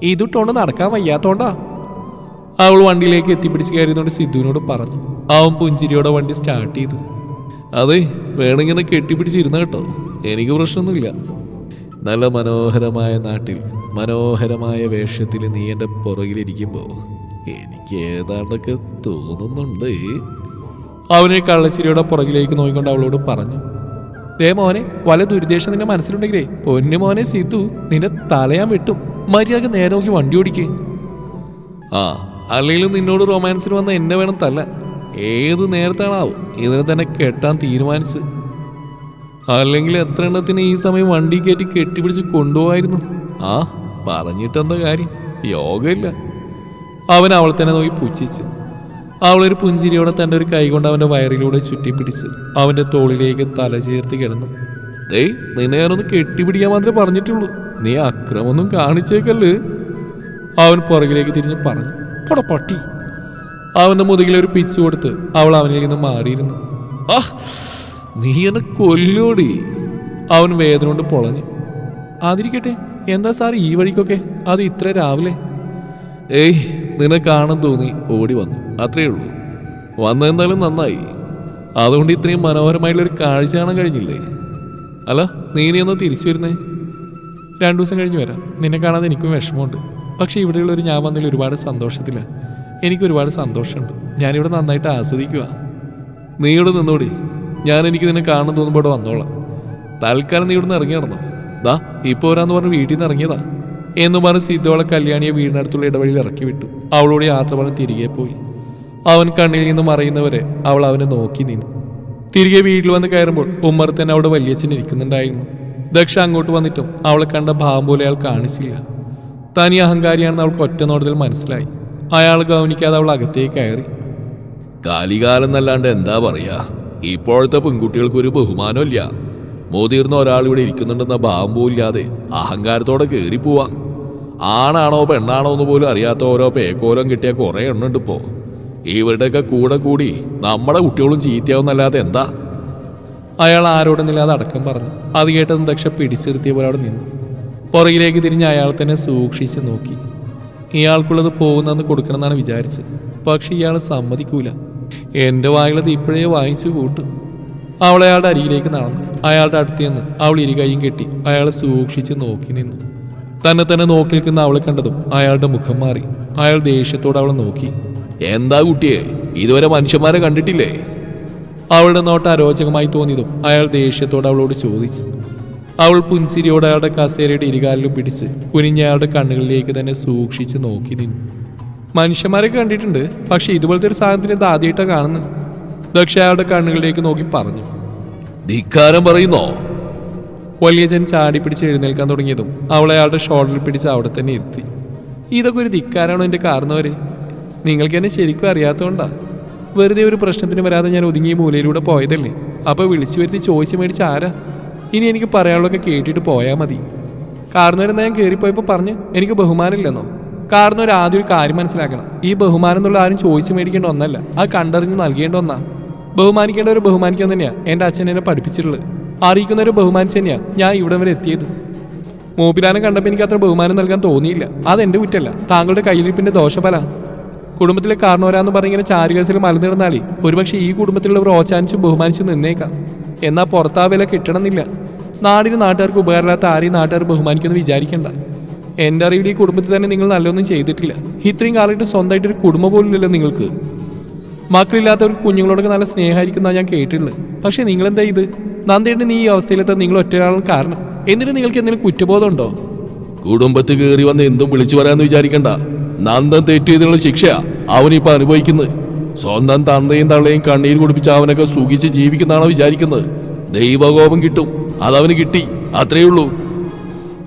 ഇതിട്ടോണ്ട് നടക്കാൻ വയ്യാത്തോണ്ടാ. അവൾ വണ്ടിയിലേക്ക് എത്തിപ്പിടിച്ച് കയറിയതുകൊണ്ട് സിദ്ധുവിനോട് പറഞ്ഞു. അവൻ പുഞ്ചിരിയോടെ വണ്ടി സ്റ്റാർട്ട് ചെയ്തു. അതെ വേണമെങ്കിൽ കെട്ടിപ്പിടിച്ചിരുന്ന കേട്ടോ. എനിക്ക് പ്രശ്നമൊന്നുമില്ല. നല്ല മനോഹരമായ നാട്ടിൽ മനോഹരമായ വേഷത്തിൽ നീ എന്റെ പുറകിലിരിക്കുമ്പോൾ എനിക്ക് ഏതാണ്ടൊക്കെ തോന്നുന്നുണ്ട്. അവനെ കള്ളച്ചിരിയുടെ പുറകിലേക്ക് നോക്കിക്കൊണ്ട് അവളോട് പറഞ്ഞു. ദേ മോനെ വല ദുരുദ്ദേശം നിന്റെ മനസ്സിലുണ്ടെങ്കിലേ പൊന്നു മോനെ സിദ്ധു നിന്റെ തലയാൻ വെട്ടും. മര്യാദ നേരെ നോക്കി വണ്ടി ഓടിക്കേ. ആ അല്ലെങ്കിലും നിന്നോട് റൊമാൻസിന് വന്ന എന്നെ വേണം തല്ല. ഏത് നേരത്താണാവും ഇതിനെ തന്നെ കെട്ടാൻ തീരുമാനിച്ച് അല്ലെങ്കിൽ എത്ര എണ്ണത്തിന് ഈ സമയം വണ്ടി കയറ്റി കെട്ടിപ്പിടിച്ച് കൊണ്ടുപോകായിരുന്നു ആ പറഞ്ഞിട്ടെന്താ കാര്യം? യോഗമില്ല അവൻ അവൾ തന്നെ നോക്കി പുച്ഛിച്ചു. അവളൊരു പുഞ്ചിരിയോടെ തന്റെ ഒരു കൈകൊണ്ട് അവന്റെ വയറിലൂടെ ചുറ്റിപ്പിടിച്ച് അവന്റെ തോളിലേക്ക് തല ചേർത്ത് കിടന്നു. ദേ നിന്നെ ഞാനൊന്ന് കെട്ടിപ്പിടിക്കാൻ മാത്രമേ പറഞ്ഞിട്ടുള്ളൂ. നീ അക്രമൊന്നും കാണിച്ചേക്കല്ലേ? അവൻ പുറകിലേക്ക് തിരിഞ്ഞ് പറഞ്ഞു പൊട പട്ടി. അവന്റെ മുതുകിൽ ഒരു പിച്ച് കൊടുത്ത് അവൾ അവനിൽ നിന്ന് മാറിയിരുന്നു. ആ നീ എന്നെ കൊല്ലോടി. അവൻ വേദന കൊണ്ട് പൊളഞ്ഞു. അതിരിക്കട്ടെ എന്താ സാർ ഈ വഴിക്കൊക്കെ? അത് ഇത്ര രാവിലെ. ഏയ് നിന്നെ കാണാൻ തോന്നി ഓടി വന്നു. അത്രയേ ഉള്ളൂ. വന്നെന്തായാലും നന്നായി. അതുകൊണ്ട് ഇത്രയും മനോഹരമായിട്ടുള്ളൊരു കാഴ്ച കാണാൻ കഴിഞ്ഞില്ലേ? അല്ല നീ ഇനി ഒന്ന് തിരിച്ചു വരുന്നേ? രണ്ടു ദിവസം കഴിഞ്ഞ് വരാം. നിന്നെ കാണാതെ എനിക്കും വിഷമമുണ്ട്. പക്ഷേ ഇവിടെയുള്ളൊരു ഞാൻ വന്നതിൽ ഒരുപാട് സന്തോഷത്തില്ല എനിക്ക് ഒരുപാട് സന്തോഷമുണ്ട്. ഞാനിവിടെ നന്നായിട്ട് ആസ്വദിക്കുക നീ ഇവിടെ നിന്നോടി. ഞാൻ എനിക്ക് നിന്നെ കാണാൻ തോന്നുമ്പോൾ വന്നോളാം. തൽക്കാലം നീ ഇവിടെ നിന്ന് ഇറങ്ങി നടന്നോ. ദാ ഇപ്പോൾ വരാന്ന് പറഞ്ഞ് വീട്ടിൽ നിന്ന് ഇറങ്ങിയതാ. എന്ന് പറഞ്ഞ് സിദ്ധോളെ കല്യാണിയെ വീടിനടുത്തുള്ള ഇടവഴിയിൽ ഇറക്കി വിട്ടു. അവളോട് യാത്ര പറഞ്ഞ് തിരികെ പോയി. അവൻ കണ്ണിൽ നിന്ന് മറയുന്നവരെ അവൾ അവനെ നോക്കി നിന്നു. തിരികെ വീട്ടിൽ വന്ന് കയറുമ്പോൾ ഉമ്മർ തന്നെ അവിടെ വലിയച്ഛൻ ഇരിക്കുന്നുണ്ടായിരുന്നു. ദക്ഷ അങ്ങോട്ട് വന്നിട്ടും അവളെ കണ്ട ഭാവം പോലെ അയാൾ കാണിച്ചില്ല. തനി അഹങ്കാരിയാണെന്ന് അവൾക്ക് ഒറ്റ നോട്ടത്തിൽ മനസ്സിലായി. അയാൾ ഗൗനിക്കാതെ അവൾ അകത്തേക്ക് കയറി. കാലികാലം എന്നല്ലാണ്ട് എന്താ പറയാ? ഇപ്പോഴത്തെ പെൺകുട്ടികൾക്ക് ഒരു ബഹുമാനമില്ല. മുതിർന്ന ഒരാൾ ഇവിടെ ഇരിക്കുന്നുണ്ടെന്ന ഭാവം പോലില്ലാതെ അഹങ്കാരത്തോടെ കയറി പോവാ ആണാണോ പെണ്ണാണോ എന്ന് പോലും അറിയാത്ത ഓരോ പേക്കോലം കിട്ടിയ കുറെ എണ്ണുണ്ട് ഇപ്പോ. ഇവരുടെയൊക്കെ കൂടെ കൂടി നമ്മുടെ കുട്ടികളും ചീത്തയാവുന്നല്ലാതെ എന്താ? അയാൾ ആരോടൊന്നില്ലാതെ അടക്കം പറഞ്ഞു. അത് കേട്ടതും ദക്ഷ പിടിച്ചിരുത്തിയ പോലെ അവിടെ നിന്നു. പുറകിലേക്ക് തിരിഞ്ഞ് അയാൾ തന്നെ സൂക്ഷിച്ച് നോക്കി. ഇയാൾക്കുള്ളത് പോകുന്നെന്ന് കൊടുക്കണമെന്നാണ് വിചാരിച്ചത്. പക്ഷെ ഇയാൾ സമ്മതിക്കൂല. എന്റെ വായിലത് ഇപ്പോഴേ വാങ്ങിച്ചു കൂട്ടും. അവൾ അയാളുടെ അരികിലേക്ക് നടന്നു. അയാളുടെ അടുത്ത് നിന്ന് അവൾ ഇരുകൈയും കെട്ടി അയാളെ സൂക്ഷിച്ച് നോക്കി നിന്നു. തന്നെ തന്നെ നോക്കി നിൽക്കുന്ന അവളെ കണ്ടതും അയാളുടെ മുഖം മാറി. അയാൾ ദേഷ്യത്തോടെ അവളെ നോക്കി. എന്താ കുട്ടിയെ? ഇതുവരെ മനുഷ്യന്മാരെ കണ്ടിട്ടില്ലേ? അവളുടെ നോട്ട് അരോചകമായി തോന്നിയതും അയാൾ ദേഷ്യത്തോടെ അവളോട് ചോദിച്ചു. അവൾ പുൻസിരിയോട് അയാളുടെ കസേരയുടെ ഇരുകാലിലും പിടിച്ച് കുനിഞ്ഞ അയാളുടെ കണ്ണുകളിലേക്ക് തന്നെ സൂക്ഷിച്ച് നോക്കി നിന്നു. മനുഷ്യന്മാരെ കണ്ടിട്ടുണ്ട് പക്ഷെ ഇതുപോലത്തെ ഒരു സാധനത്തിന് ഇത് ആദ്യമായിട്ടാണ് കാണുന്നത്? ദക്ഷ അയാളുടെ കണ്ണുകളിലേക്ക് നോക്കി പറഞ്ഞു. ധിക്കാരം പറയുന്നോ? വലിയജൻ ചാടി പിടിച്ച് എഴുന്നേൽക്കാൻ തുടങ്ങിയതും അവളെ അയാളുടെ ഷോൾഡറിൽ പിടിച്ച് അവിടെ തന്നെ ഇരുത്തി. ഇതൊക്കെ ഒരു ധിക്കാരാണോ എന്റെ കാരണവരെ? നിങ്ങൾക്ക് എന്നെ ശരിക്കും അറിയാത്തതുകൊണ്ടാ വെറുതെ ഒരു പ്രശ്നത്തിന് വരാതെ ഞാൻ ഒതുങ്ങിയ മൂലയിലൂടെ പോയതല്ലേ? അപ്പോൾ വിളിച്ചു വരുത്തി ചോദിച്ചു മേടിച്ച ആരാ? ഇനി എനിക്ക് പറയാനുള്ളതൊക്കെ കേട്ടിട്ട് പോയാൽ മതി. കാരണവരെന്നാ ഞാൻ കയറിപ്പോയപ്പോൾ പറഞ്ഞ് എനിക്ക് ബഹുമാനമില്ലെന്നോ? കാരണവർ ആദ്യം ഒരു കാര്യം മനസ്സിലാക്കണം. ഈ ബഹുമാനം എന്നുള്ള ആരും ചോദിച്ചു മേടിക്കേണ്ട ഒന്നല്ല. അത് കണ്ടറിഞ്ഞ് നൽകേണ്ട ഒന്നാ. ബഹുമാനിക്കേണ്ടവരെ ബഹുമാനിക്കാൻ തന്നെയാണ് എന്റെ അച്ഛൻ എന്നെ പഠിപ്പിച്ചിട്ടുള്ളത്. അറിയിക്കുന്നവരെ ബഹുമാനിച്ച് തന്നെയാ ഞാൻ ഇവിടം വരെ എത്തിയത്. മൂപ്പിലാനെ കണ്ടപ്പോൾ എനിക്ക് അത്ര ബഹുമാനം നൽകാൻ തോന്നിയില്ല. അതെന്റെ കുറ്റല്ല. താങ്കളുടെ കയ്യിലിരിപ്പിന്റെ ദോഷഫല. കുടുംബത്തിലെ കാരണവരാന്ന് പറഞ്ഞിങ്ങനെ ചാരുകസിൽ മലനിടുന്നാളി ഒരുപക്ഷെ ഈ കുടുംബത്തിലുള്ളവർ ഓച്ചാനിച്ചും ബഹുമാനിച്ചും നിന്നേക്കാം. എന്നാൽ പുറത്താ വില കിട്ടണമെന്നില്ല. നാടിന് നാട്ടുകാർക്ക് ഉപകാരമില്ലാത്ത ആരെയും നാട്ടുകാർ ബഹുമാനിക്കുമെന്ന് വിചാരിക്കേണ്ട. എന്റെ അറിവിൽ ഈ കുടുംബത്തിൽ തന്നെ നിങ്ങൾ നല്ലൊന്നും ചെയ്തിട്ടില്ല. ഇത്രയും കാലമായിട്ട് സ്വന്തമായിട്ടൊരു കുടുംബം പോലും ഇല്ലല്ലോ നിങ്ങൾക്ക്. മക്കളില്ലാത്തവർ കുഞ്ഞുങ്ങളോടൊക്കെ നല്ല സ്നേഹമായിരിക്കുന്ന ഞാൻ കേട്ടിട്ടുള്ളത് പക്ഷെ നിങ്ങളെന്താ ഇത്? നന്ദിയുടെ നീ ഈ അവസ്ഥയിലെത്താൻ നിങ്ങൾ ഒറ്റയാളും കാരണം. എന്നിട്ട് നിങ്ങൾക്ക് എന്തെങ്കിലും കുറ്റബോധമുണ്ടോ കുടുംബത്തിൽ കയറി വന്ന് എന്തും വിളിച്ചു പറയാന്ന് വിചാരിക്കണ്ട. നന്ദൻ തെറ്റിയതിനുള്ള ശിക്ഷയാ അവനിപ്പോ അനുഭവിക്കുന്നത്. സ്വന്തം തന്തയും തള്ളയും കണ്ണീര് കുടിപ്പിച്ച് അവനൊക്കെ സുഖിച്ച് ജീവിക്കുന്നതാണോ വിചാരിക്കുന്നത്. ദൈവകോപം കിട്ടും. അതവന് കിട്ടി. അത്രേ ഉള്ളൂ.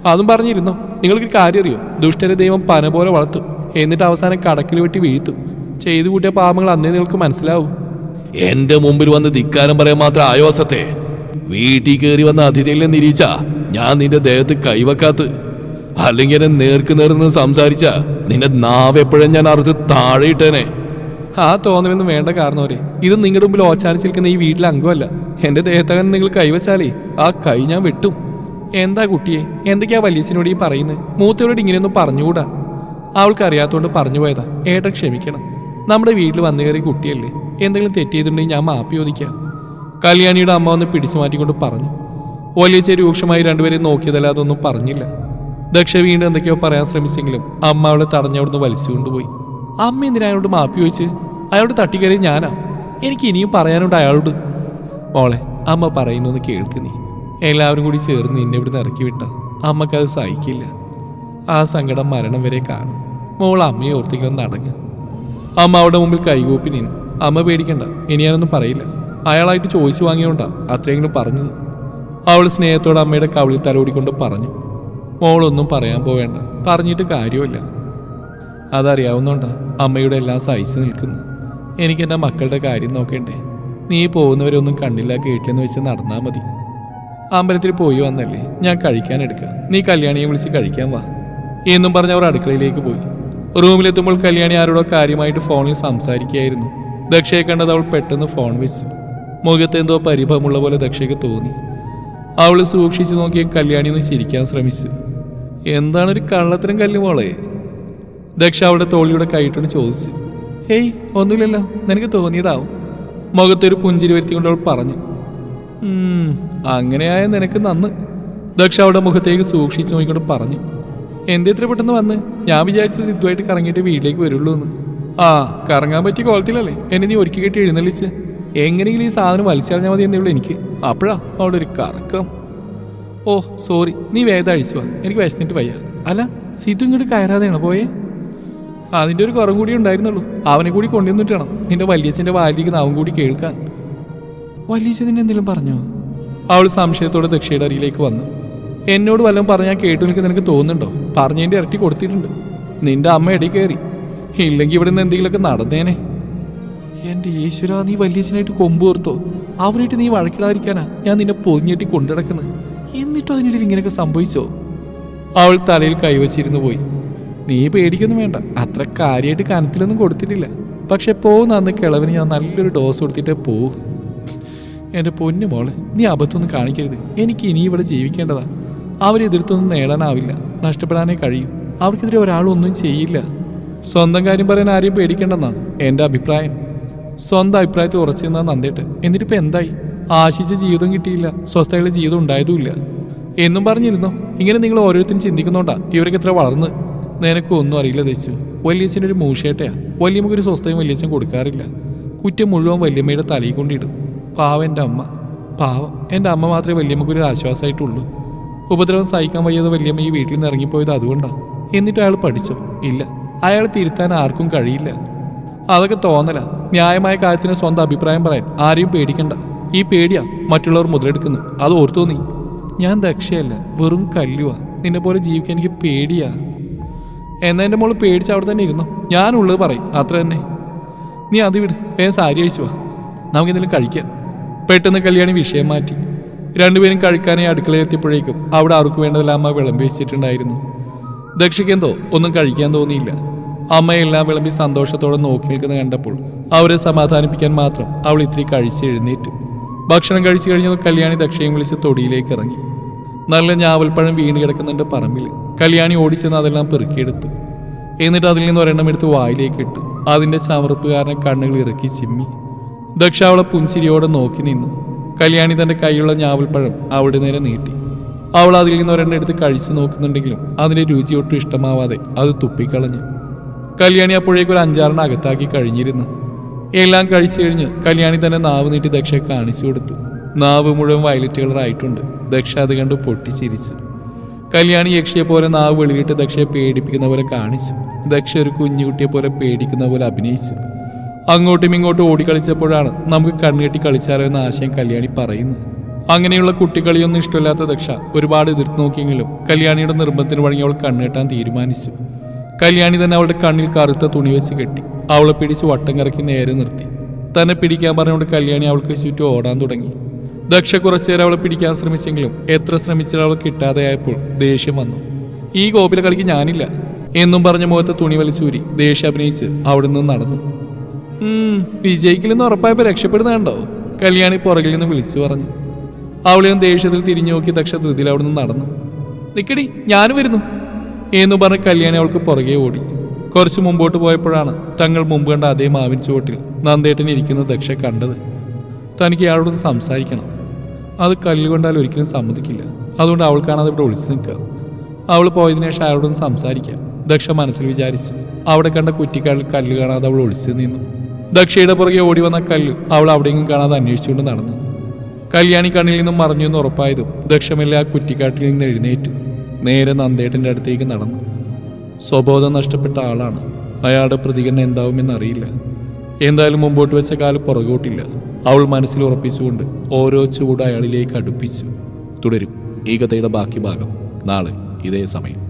അതും പറഞ്ഞിരുന്നോ. നിങ്ങൾക്ക് കാര്യം അറിയോ? ദുഷ്ടരെ ദൈവം പന പോലെ വളർത്തും. എന്നിട്ട് അവസാനം കടക്കിൽ വെട്ടി വീഴ്ത്തും. ചെയ്തു കൂട്ടിയ പാപങ്ങൾ അന്നേ നിങ്ങൾക്ക് മനസ്സിലാവും. എന്റെ മുമ്പിൽ വന്ന് ധിക്കാരം പറയാൻ മാത്രം ആയോസത്തെ. വീട്ടിൽ കയറി വന്ന അതിഥിയിലെ നിരീച്ച ഞാൻ നിന്റെ ദേഹത്ത് കൈവക്കാത്ത്. അല്ലെങ്കിൽ എന്നെ നേർക്ക് നേർന്ന് സംസാരിച്ച നിന്റെ നാവ് എപ്പോഴും ഞാൻ അറുത്ത് താഴെയിട്ടേനെ ആ തോന്നലൊന്നും വേണ്ട കാരണവരെ. ഇത് നിങ്ങളുടെ മുമ്പിൽ ഓച്ചാനിച്ചിരിക്കുന്ന ഈ വീട്ടിലെ അംഗമല്ല. എന്റെ ദേഹത്തകൻ നിങ്ങൾ കൈവച്ചാലേ ആ കൈ ഞാൻ വെട്ടും. എന്താ കുട്ടിയെ? എന്തൊക്കെയാ വലിയസിനോട് ഈ പറയുന്നത് മൂത്തവരോട് ഇങ്ങനെയൊന്നും പറഞ്ഞുകൂടാ? അവൾക്ക് അറിയാത്തോണ്ട് പറഞ്ഞു പോയതാ. ഏട്ടൻ ക്ഷമിക്കണം. നമ്മുടെ വീട്ടിൽ വന്നു കയറിയ കുട്ടിയല്ലേ? എന്തെങ്കിലും തെറ്റ് ചെയ്തിട്ടുണ്ടെങ്കിൽ ഞാൻ മാപ്പി ചോദിക്കാം. കല്യാണിയുടെ അമ്മ ഒന്ന് പിടിച്ചു മാറ്റിക്കൊണ്ട് പറഞ്ഞു. വലിയ രൂക്ഷമായി രണ്ടുപേരെയും നോക്കിയതല്ലാതെ ഒന്നും പറഞ്ഞില്ല. ദക്ഷ വീണ്ടും എന്തൊക്കെയോ പറയാൻ ശ്രമിച്ചെങ്കിലും അമ്മ അവളെ തടഞ്ഞവിടുന്ന് വലിച്ചു കൊണ്ടുപോയി. അമ്മ എന്തിനാ അയാളോട് മാപ്പി ചോദിച്ച്? അയാളോട് തട്ടിക്കയറി ഞാനാ. എനിക്ക് ഇനിയും പറയാനുണ്ട് അയാളോട്. മോളെ അമ്മ പറയുന്നൊന്ന് കേൾക്ക് നീ. എല്ലാവരും കൂടി ചേർന്ന് നിന്നെ ഇവിടുന്ന് ഇറക്കി വിട്ട. അമ്മക്കത് സഹിക്കില്ല. ആ സങ്കടം മരണം വരെ കാണും. മോൾ അമ്മയെ ഓർത്തിക്കണം നടങ്ങ്. അമ്മ അവിടെ മുമ്പിൽ കൈകൂപ്പി നിന്നു. അമ്മ പേടിക്കണ്ട ഇനി ഞാനൊന്നും പറയില്ല. അയാളായിട്ട് ചോദിച്ചു വാങ്ങിയോണ്ടാ അത്രയെങ്കിലും പറഞ്ഞു അവൾ സ്നേഹത്തോടെ അമ്മയുടെ കവിളിൽ തലോടിക്കൊണ്ട് പറഞ്ഞു മോളൊന്നും പറയാൻ പോവേണ്ട പറഞ്ഞിട്ട് കാര്യമില്ല അതറിയാവുന്നോണ്ടാ അമ്മയുടെ എല്ലാം സഹിച്ചു നിൽക്കുന്നു. എനിക്ക് എന്റെ മക്കളുടെ കാര്യം നോക്കണ്ടേ? നീ പോകുന്നവരൊന്നും കണ്ടില്ല കേട്ടില്ലെന്ന് വെച്ച് നടന്നാൽ മതി. അമ്പലത്തിൽ പോയി വന്നല്ലേ ഞാൻ കഴിക്കാൻ എടുക്കാം. നീ കല്യാണിയെ വിളിച്ച് കഴിക്കാൻ വാ. എന്നും പറഞ്ഞ് അവർ അടുക്കളയിലേക്ക് പോയി. റൂമിലെത്തുമ്പോൾ കല്യാണി ആരോടോ കാര്യമായിട്ട് ഫോണിൽ സംസാരിക്കുകയായിരുന്നു. ദക്ഷയെ കണ്ടത് അവൾ പെട്ടെന്ന് ഫോൺ വെച്ചു മുഖത്ത് എന്തോ പരിഭവമുള്ള പോലെ ദക്ഷയ്ക്ക് തോന്നി. അവൾ സൂക്ഷിച്ചു നോക്കിയ കല്യാണി ഒന്ന് ചിരിക്കാൻ ശ്രമിച്ചു. എന്താണ് ഒരു കള്ളത്തരം കല്ലുമോളെ ദക്ഷ അവളുടെ തോളിയുടെ കൈയിട്ടൊന്ന് ചോദിച്ചു. ഹേയ് ഒന്നുമില്ലല്ലോ. നിനക്ക് തോന്നിയതാവും. മുഖത്തൊരു പുഞ്ചിരി വരുത്തിക്കൊണ്ട് അവൾ പറഞ്ഞു. "ഉം, അങ്ങനെയായ നിനക്ക് നന്ന്. ദക്ഷ അവളുടെ മുഖത്തേക്ക് സൂക്ഷിച്ചു നോക്കിക്കൊണ്ട് പറഞ്ഞു. എന്തേ ഇത്ര പെട്ടെന്ന് വന്ന്? ഞാൻ വിചാരിച്ചു സിദ്ധുവായിട്ട് കറങ്ങിയിട്ട് വീട്ടിലേക്ക് വരുള്ളൂ എന്ന്. ആ കറങ്ങാൻ പറ്റിയ കോളത്തിലല്ലേ? എന്നെ നീ ഒരുക്കി കെട്ടി എഴുന്നള്ളിച്ച്. എങ്ങനെയെങ്കിലും ഈ സാധനം വലിച്ചറിഞ്ഞാൽ മതി എന്നേ ഉള്ളൂ എനിക്ക്. അപ്പോഴാ അവിടെ ഒരു കറക്കം. ഓ സോറി നീ വേദം അഴിച്ചു വാ. എനിക്ക് വിശന്നിട്ട് വയ്യ. അല്ല സിദ്ധു ഇങ്ങോട്ട് കയറാതെയാണ് പോയെ? അതിന്റെ ഒരു കുറവും കൂടി ഉണ്ടായിരുന്നുള്ളൂ. അവനെ കൂടി കൊണ്ടുവന്നിട്ട് വേണം നിന്റെ വല്യച്ഛന്റെ വാലിരിക്കുന്ന അവൻ കൂടി കേൾക്കാൻ. വല്യച്ഛൻ എന്തെങ്കിലും പറഞ്ഞോ? അവൾ സംശയത്തോടെ ദക്ഷയുടെ അരിയിലേക്ക് വന്നു. എന്നോട് വല്ലതും പറഞ്ഞാൽ കേട്ടു നിൽക്കുന്ന നിനക്ക് തോന്നുന്നുണ്ടോ? പറഞ്ഞതിന്റെ ഇരട്ടി കൊടുത്തിട്ടുണ്ട്. നിന്റെ അമ്മ ഇടയിൽ കയറി ഇല്ലെങ്കിൽ ഇവിടെ നിന്ന് എന്തെങ്കിലുമൊക്കെ നടന്നേനെ. എന്റെ ഈശ്വര നീ വല്യച്ഛനായിട്ട് കൊമ്പ് ഓർത്തോ അവരായിട്ട് നീ വഴക്കിടാതിരിക്കാനാ ഞാൻ നിന്നെ പൊതിഞ്ഞെട്ടി കൊണ്ടുനടക്കുന്നത് എന്നിട്ടും അതിനിടയിൽ ഇങ്ങനെയൊക്കെ സംഭവിച്ചോ? അവൾ തലയിൽ കൈവച്ചിരുന്നു പോയി. നീ പേടിക്കൊന്നും വേണ്ട. അത്ര കാര്യമായിട്ട് കനത്തിലൊന്നും കൊടുത്തിട്ടില്ല. പക്ഷെ പോകുന്ന അന്ന് കിളവിന് ഞാൻ നല്ലൊരു ഡോസ് കൊടുത്തിട്ടേ പോകും എന്റെ പൊന്നു മോളെ നീ അബദ്ധമൊന്നും കാണിക്കരുത്. എനിക്ക് ഇനി ഇവിടെ ജീവിക്കേണ്ടതാ. അവരെതിർത്തൊന്നും നേടാനാവില്ല. നഷ്ടപ്പെടാനേ കഴിയും. അവർക്കെതിരെ ഒരാളൊന്നും ചെയ്യില്ല. സ്വന്തം കാര്യം പറയാൻ ആരെയും പേടിക്കേണ്ടെന്നാണ് എന്റെ അഭിപ്രായം. സ്വന്തം അഭിപ്രായത്തിൽ ഉറച്ചു നിന്നാ എന്നിട്ട് എന്നിട്ടിപ്പോ എന്തായി? ആശിച്ച ജീവിതം കിട്ടിയില്ല. സ്വസ്ഥതയുള്ള ജീവിതം ഉണ്ടായതുമില്ല. എന്നും പറഞ്ഞിരുന്നോ? ഇങ്ങനെ നിങ്ങൾ ഓരോരുത്തരും ചിന്തിക്കുന്നോണ്ടാ ഇവരൊക്കെ എത്ര വളർന്ന്. നിനക്കൊന്നും അറിയില്ല തെച്ചു വലിയച്ഛനൊരു മൂഷേട്ടയാ വലിയമ്മക്കൊരു സ്വസ്ഥയും വലിയച്ഛൻ കൊടുക്കാറില്ല. കുറ്റം മുഴുവൻ വല്യമ്മയുടെ തലയിൽ കൊണ്ടിടും. പാവം എന്റെ അമ്മ. പാവം. എന്റെ അമ്മ മാത്രമേ വല്യമ്മക്കൊരു ആശ്വാസമായിട്ടുള്ളൂ. ഉപദ്രവം സഹിക്കാൻ വയ്യാതെ വല്യമ്മ ഈ വീട്ടിൽ നിന്ന് ഇറങ്ങിപ്പോയത് അതുകൊണ്ടാണ് എന്നിട്ട് അയാൾ പഠിച്ചു? ഇല്ല. അയാൾ തിരുത്താൻ ആർക്കും കഴിയില്ല. അതൊക്കെ തോന്നല. ന്യായമായ കാര്യത്തിന് സ്വന്തം അഭിപ്രായം പറയാൻ ആരെയും പേടിക്കണ്ട. ഈ പേടിയാ മറ്റുള്ളവർ മുതലെടുക്കുന്നു അത് ഓർത്തു നീ. ഞാൻ ദക്ഷയല്ല. വെറും കല്ലുവാ. നിന്നെ പോലെ ജീവിക്കാൻ എനിക്ക് പേടിയാ. എന്നാ എന്റെ മോൾ പേടിച്ച് അവിടെ തന്നെ ഇരുന്നു? ഞാനുള്ളത് പറയും. അത്ര തന്നെ. നീ അത് വിട്. ഏ സാരി അഴിച്ചു വാ. നമുക്ക് കഴിക്കാം. പെട്ടെന്ന് കല്യാണി വിഷയം മാറ്റി. രണ്ടുപേരും കഴിക്കാനായി അടുക്കളയിലെത്തിയപ്പോഴേക്കും അവിടെ ആർക്കു വേണ്ടതെല്ലാം അമ്മ വിളമ്പി വെച്ചിട്ടുണ്ടായിരുന്നു. ദക്ഷിക്കെന്തോ ഒന്നും കഴിക്കാൻ തോന്നിയില്ല. അമ്മയെല്ലാം വിളമ്പി സന്തോഷത്തോടെ നോക്കി നിൽക്കുന്ന കണ്ടപ്പോൾ അവരെ സമാധാനിപ്പിക്കാൻ മാത്രം അവൾ ഇത്തിരി കഴിച്ച് എഴുന്നേറ്റു. ഭക്ഷണം കഴിച്ചു കഴിഞ്ഞത് കല്യാണി ദക്ഷയും വിളിച്ച് തൊടിയിലേക്ക് ഇറങ്ങി. നല്ല ഞാവൽപ്പഴം വീണ് കിടക്കുന്നുണ്ട് പറമ്പിൽ. കല്യാണി ഓടിച്ചെന്ന് അതെല്ലാം പെറുക്കിയെടുത്തു. എന്നിട്ട് അതിൽ നിന്ന് ഒരെണ്ണം എടുത്ത് വായിലേക്ക് ഇട്ടു. അതിന്റെ കാരണം കണ്ണുകൾ ഇറക്കി ചിമ്മി. ദക്ഷ അവളെ പുഞ്ചിരിയോടെ നോക്കി നിന്നു. കല്യാണി തന്റെ കൈയുള്ള ഞാവൽപ്പഴം അവിടെ നേരെ നീട്ടി. അവൾ അതിൽ നിന്ന് ഒരെണ്ണം എടുത്ത് കഴിച്ചു നോക്കുന്നുണ്ടെങ്കിലും അതിന്റെ രുചി ഒട്ടും ഇഷ്ടമാവാതെ അത് തുപ്പിക്കളഞ്ഞു. കല്യാണി അപ്പോഴേക്കും ഒരു അഞ്ചാറിന് അകത്താക്കി കഴിഞ്ഞിരുന്നു. എല്ലാം കഴിച്ചു കഴിഞ്ഞ് കല്യാണി തന്നെ നാവ് നീട്ടി ദക്ഷയെ കാണിച്ചു കൊടുത്തു. നാവ് മുഴുവൻ വയലറ്റ് കളറായിട്ടുണ്ട്. ദക്ഷ അത് കണ്ട് പൊട്ടിച്ചിരിച്ചു. കല്യാണി യക്ഷിയെ പോലെ നാവ് വെളിയിട്ട് ദക്ഷയെ പേടിപ്പിക്കുന്ന പോലെ കാണിച്ചു. ദക്ഷ ഒരു കുഞ്ഞുകുട്ടിയെ പോലെ പേടിക്കുന്ന പോലെ അഭിനയിച്ചു. അങ്ങോട്ടും ഇങ്ങോട്ടും ഓടിക്കളിച്ചപ്പോഴാണ് നമുക്ക് കണ്ണുകെട്ടി കളിച്ചാലോ എന്ന ആശയം കല്യാണി പറയുന്നു അങ്ങനെയുള്ള കുട്ടികളിയൊന്നും ഇഷ്ടമില്ലാത്ത ദക്ഷ ഒരുപാട് എതിർത്ത് നോക്കിയെങ്കിലും കല്യാണിയുടെ നിർബന്ധത്തിന് വഴങ്ങി അവൾ കണ്ണുകെട്ടാൻ തീരുമാനിച്ചു. കല്യാണി തന്നെ അവളുടെ കണ്ണിൽ കറുത്ത തുണി വെച്ച് കെട്ടി. അവളെ പിടിച്ച് വട്ടം കറക്കി നേരെ നിർത്തി. തന്നെ പിടിക്കാൻ പറഞ്ഞുകൊണ്ട് കല്യാണി അവൾക്ക് ചുറ്റും ഓടാൻ തുടങ്ങി. ദക്ഷ കുറച്ചേരം അവളെ പിടിക്കാൻ ശ്രമിച്ചെങ്കിലും എത്ര ശ്രമിച്ചാലും അവൾ കിട്ടാതെയായപ്പോൾ ദേഷ്യം വന്നു. ഈ കോപിലെ കളിക്ക് ഞാനില്ല. എന്നും പറഞ്ഞ മുഖത്ത് തുണി വലിച്ചൂരി ദേഷ്യം അഭിനയിച്ച് അവിടെ നിന്ന് നടന്നു. വിജയിക്കില്ലെന്ന് ഉറപ്പായപ്പോ രക്ഷപ്പെടുന്നുണ്ടോ കല്യാണി പുറകിൽ നിന്ന് വിളിച്ചു പറഞ്ഞു. അവളിയും ദേഷ്യത്തിൽ തിരിഞ്ഞു നോക്കി ദക്ഷ ധൃതിയിൽ അവിടെ നിന്ന് നടന്നു. നിക്കടി ഞാൻ വരുന്നു. എന്ന് പറഞ്ഞ് കല്യാണി അവൾക്ക് പുറകെ ഓടി. കുറച്ച് മുമ്പോട്ട് പോയപ്പോഴാണ് തങ്ങൾ മുമ്പ് കണ്ട അതേ മാവിൻ ചുവട്ടിൽ നന്ദേട്ടൻ ഇരിക്കുന്ന ദക്ഷ കണ്ടത്. തനിക്ക് അയാളോടൊന്ന് സംസാരിക്കണം. അത് കല്ലുകൊണ്ടാൽ ഒരിക്കലും സമ്മതിക്കില്ല. അതുകൊണ്ട് അവൾക്കാണ് കാണാതെ ഇവിടെ ഒളിച്ചു നിൽക്കുക. അവൾ പോയതിനു ശേഷം അയാളോടൊന്ന് സംസാരിക്കാം. ദക്ഷ മനസ്സിൽ വിചാരിച്ചു. അവിടെ കണ്ട കുറ്റിക്കാലിൽ കല്ല് കാണാതെ അവൾ ഒളിച്ചു നിന്നു. ദക്ഷയുടെ പുറകെ ഓടി വന്ന കല്ലു അവൾ അവിടെയെങ്കിലും കാണാതെ അന്വേഷിച്ചുകൊണ്ട് നടന്നു. കല്യാണി കണ്ണിൽ നിന്നും മറഞ്ഞു എന്ന് ഉറപ്പായതും ദക്ഷമെല്ലാം ആ കുറ്റിക്കാട്ടിൽ നിന്ന് എഴുന്നേറ്റു. നേരെ നന്ദേട്ടന്റെ അടുത്തേക്ക് നടന്നു. സ്വബോധം നഷ്ടപ്പെട്ട ആളാണ്. അയാളുടെ പ്രതികരണം എന്താവുമെന്നറിയില്ല എന്തായാലും മുമ്പോട്ട് വെച്ച കാൽ പുറകോട്ടില്ല. അവൾ മനസ്സിൽ ഉറപ്പിച്ചുകൊണ്ട് ഓരോ ചൂട് അയാളിലേക്ക് അടുപ്പിച്ചു. തുടരും. ഈ കഥയുടെ ബാക്കി ഭാഗം നാളെ ഇതേ സമയം.